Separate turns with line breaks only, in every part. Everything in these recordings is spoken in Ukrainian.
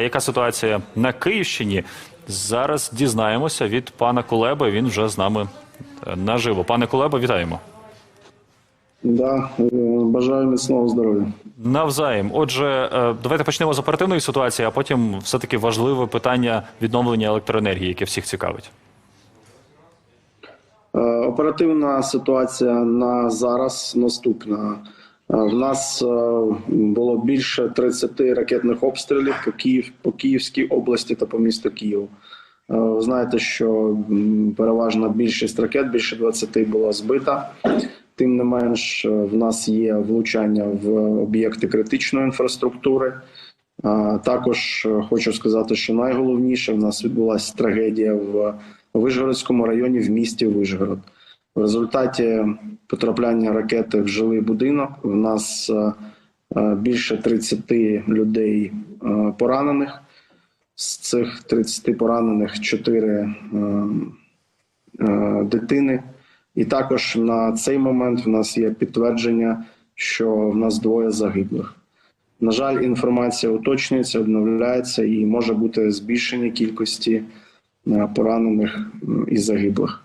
Яка ситуація на Київщині? Зараз дізнаємося від пана Кулеби. Він вже з нами е, наживо. Пане Кулеба, вітаємо.
Да, е, бажаю міцного здоров'я.
Навзаєм. Отже, е, давайте почнемо з оперативної ситуації, а потім все-таки важливе питання відновлення електроенергії, яке всіх цікавить.
Оперативна ситуація на зараз наступна. Е, В нас е, було більше 30 ракетних обстрілів по Київ по Київській області та по місту Києву. Е, Ви знаєте, що переважна більшість ракет, більше 20 була збита. Тим не менш, в нас є влучання в об'єкти критичної інфраструктури. Також хочу сказати, що найголовніше в нас відбулася трагедія в Вишгородському районі в місті Вишгород. В результаті потрапляння ракети в жилий будинок в нас е, е, більше 30 людей е, поранених. З цих 30 поранених 4 дитини. І також на цей момент в нас є підтвердження, що в нас двоє загиблих. На жаль, інформація уточнюється, обновляється і може бути збільшення кількості поранених і загиблих.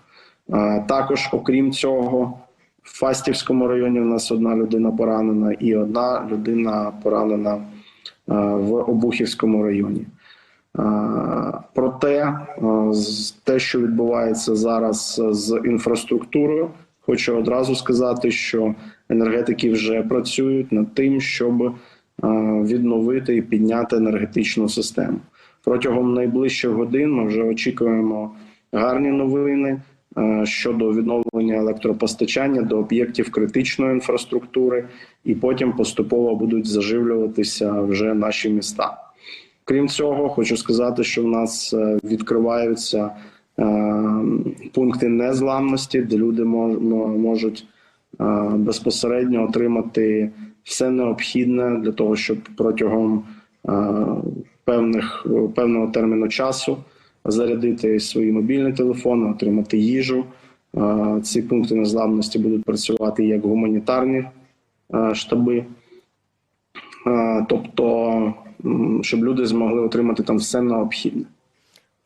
Також, окрім цього, в Фастівському районі в нас одна людина поранена і одна людина поранена в Обухівському районі. Проте, те, що відбувається зараз з інфраструктурою, хочу одразу сказати, що енергетики вже працюють над тим, щоб відновити і підняти енергетичну систему. Протягом найближчих годин ми вже очікуємо гарні новини щодо відновлення електропостачання до об'єктів критичної інфраструктури, і потім поступово будуть заживлюватися вже наші міста. Крім цього, хочу сказати, що в нас е, відкриваються е, пункти незламності, де люди можуть е, безпосередньо отримати все необхідне для того, щоб протягом е, певних певного терміну часу зарядити свої мобільні телефони, отримати їжу. Ці пункти незламності будуть працювати як гуманітарні е, штаби. Е, тобто, щоб люди змогли отримати там все необхідне.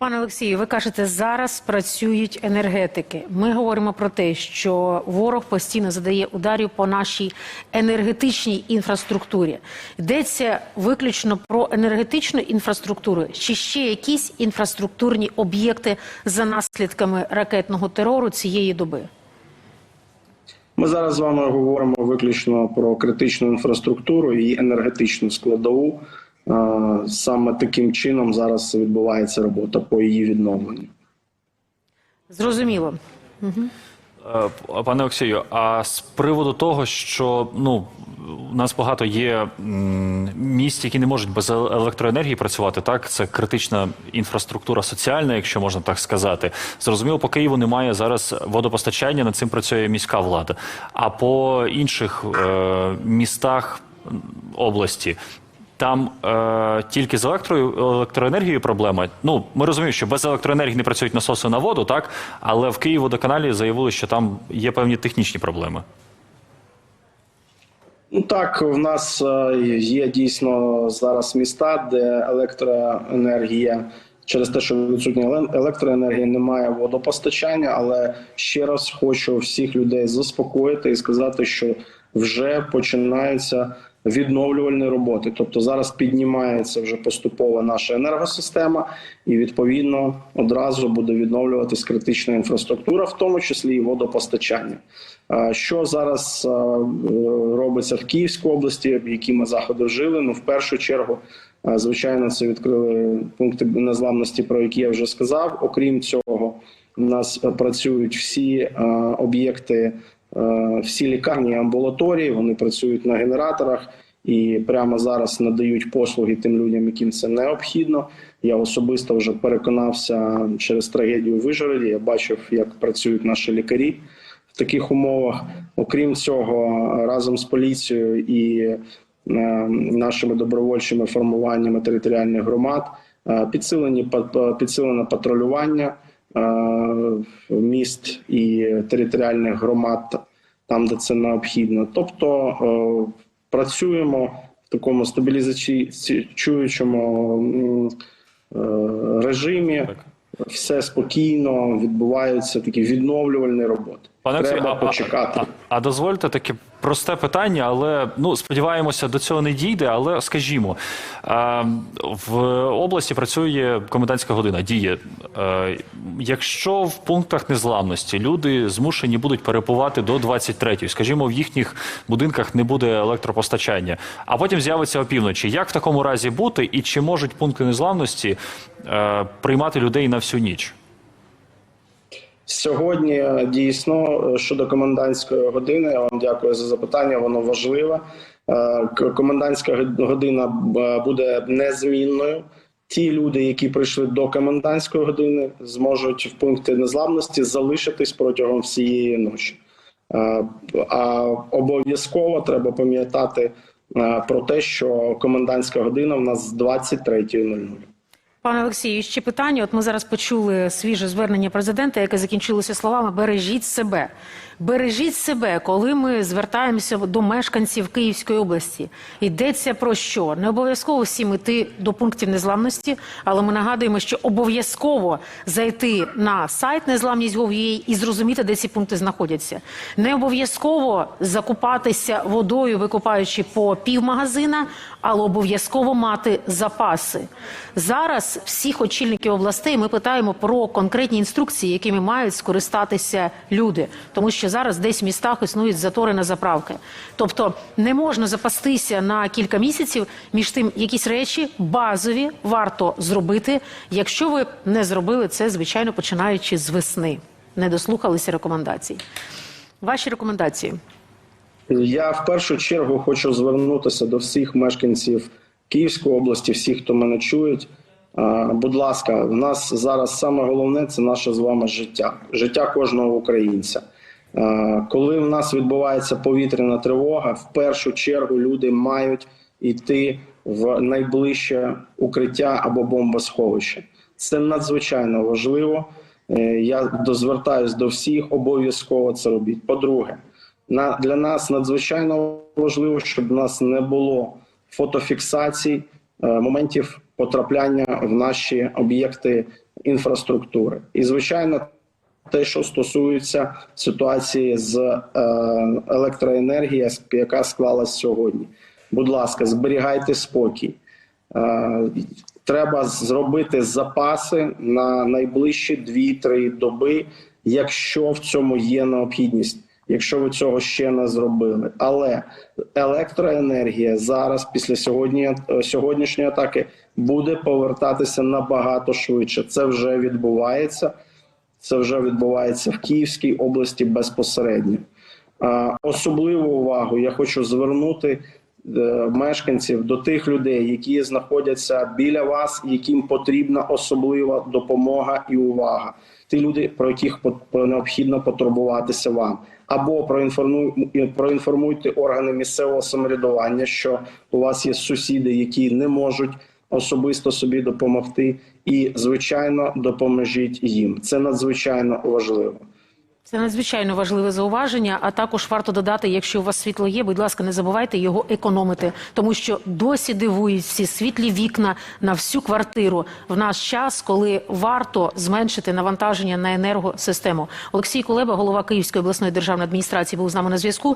Пане Олексію, ви кажете, зараз працюють енергетики. Ми говоримо про те, що ворог постійно задає ударів по нашій енергетичній інфраструктурі. Йдеться виключно про енергетичну інфраструктуру, чи ще якісь інфраструктурні об'єкти за наслідками ракетного терору цієї доби.
Ми зараз з вами говоримо виключно про критичну інфраструктуру і енергетичну складову. Саме таким чином зараз відбувається робота по її відновленню.
Зрозуміло.
Е, Пане Олексію, а з приводу того, що ну у нас багато є місць, які не можуть без електроенергії працювати. Так, це критична інфраструктура соціальна, якщо можна так сказати. Зрозуміло, по Києву немає зараз водопостачання. Над цим працює міська влада. А по інших е, містах області. Там е, тільки з електрою електроенергією проблема. Ну ми розуміємо, що без електроенергії не працюють насоси на воду, так але в Києводоканалі заявили, що там є певні технічні проблеми.
Ну так, в нас е, є дійсно зараз міста, де електроенергія через те, що відсутня еле- електроенергія, немає водопостачання. Але ще раз хочу всіх людей заспокоїти і сказати, що вже починаються відновлювальні роботи. Тобто зараз піднімається вже поступово наша енергосистема, і відповідно одразу буде відновлюватись критична інфраструктура, в тому числі і водопостачання. Що зараз робиться в Київській області, які ми заходи вжили? Ну, в першу чергу, звичайно, це відкрили пункти незламності, про які я вже сказав. Окрім цього, у нас працюють всі об'єкти, всі лікарні амбулаторії. Вони працюють на генераторах і прямо зараз надають послуги тим людям, яким це необхідно. Я особисто вже переконався через трагедію в Вижгороді. Я бачив, як працюють наші лікарі в таких умовах. Окрім цього, разом з поліцією і е, нашими добровольчими формуваннями територіальних громад е, підсилені підсилене патрулювання е, міст і територіальних громад там, де це необхідно. Тобто е, працюємо в такому стабілізуючому е, режимі. Все спокійно відбуваються такі відновлювальні роботи.
Пане
Треба
а,
почекати.
А, а, а дозвольте таке просте питання, але ну сподіваємося, до цього не дійде. Але скажімо, е, в області працює комендантська година, діє. Е, якщо в пунктах незламності люди змушені будуть перепувати до 23-ї, скажімо, в їхніх будинках не буде електропостачання, а потім з'явиться опівночі. Як в такому разі бути, і чи можуть пункти незламності е, приймати людей на всю ніч?
Сьогодні е, дійсно е, щодо комендантської години. Я вам дякую за запитання. Воно важливе. Е, Комендантська година буде незмінною. Ті люди, які прийшли до комендантської години, зможуть в пункті незламності залишитись протягом всієї ночі. А обов'язково треба пам'ятати про те, що комендантська година в нас з 23.00.
Пане Олексію, ще питання. От ми зараз почули свіже звернення президента, яке закінчилося словами Бережіть себе. Бережіть себе, коли ми звертаємося до мешканців Київської області. Йдеться про що? Не обов'язково всім іти до пунктів незламності, але ми нагадуємо, що обов'язково зайти на сайт незламність.gov.ua і зрозуміти, де ці пункти знаходяться. Не обов'язково закупатися водою, викупаючи по півмагазина, але обов'язково мати запаси. Зараз всіх очільників областей ми питаємо про конкретні інструкції, якими мають скористатися люди, тому що зараз десь в містах існують затори на заправки. Тобто не можна запастися на кілька місяців. Між тим, якісь речі базові варто зробити. Якщо ви не зробили це, звичайно, починаючи з весни, не дослухалися рекомендацій. Ваші рекомендації.
Я в першу чергу хочу звернутися до всіх мешканців Київської області, всіх, хто мене чують. Будь ласка, в нас зараз саме головне це наше з вами життя, життя кожного українця. Коли в нас відбувається повітряна тривога, в першу чергу люди мають йти в найближче укриття або бомбосховище. Це надзвичайно важливо. Е, Я дозвертаюсь до всіх, обов'язково це робіть. По-друге, на для нас надзвичайно важливо, щоб у нас не було фотофіксацій е, моментів потрапляння в наші об'єкти інфраструктури. І звичайно, те, що стосується ситуації з е, електроенергією, яка склалась сьогодні. Будь ласка, зберігайте спокій. Е, Треба зробити запаси на найближчі 2-3 доби, якщо в цьому є необхідність, якщо ви цього ще не зробили. Але електроенергія зараз, після сьогодні, е, сьогоднішньої атаки, буде повертатися набагато швидше. Це вже відбувається. Це вже відбувається в Київській області безпосередньо. Особливу увагу я хочу звернути е, мешканців до тих людей, які знаходяться біля вас, яким потрібна особлива допомога і увага. Ті люди, про яких необхідно потурбуватися вам, або проінформуй- проінформуйте органи місцевого самоврядування, що у вас є сусіди, які не можуть особисто собі допомогти, і звичайно допоможіть їм. Це надзвичайно важливо.
Це надзвичайно важливе зауваження. А також варто додати, якщо у вас світло є, будь ласка, не забувайте його економити, тому що досі дивують всі світлі вікна на всю квартиру в наш час, коли варто зменшити навантаження на енергосистему. Олексій Кулеба, голова Київської обласної державної адміністрації, був з нами на зв'язку.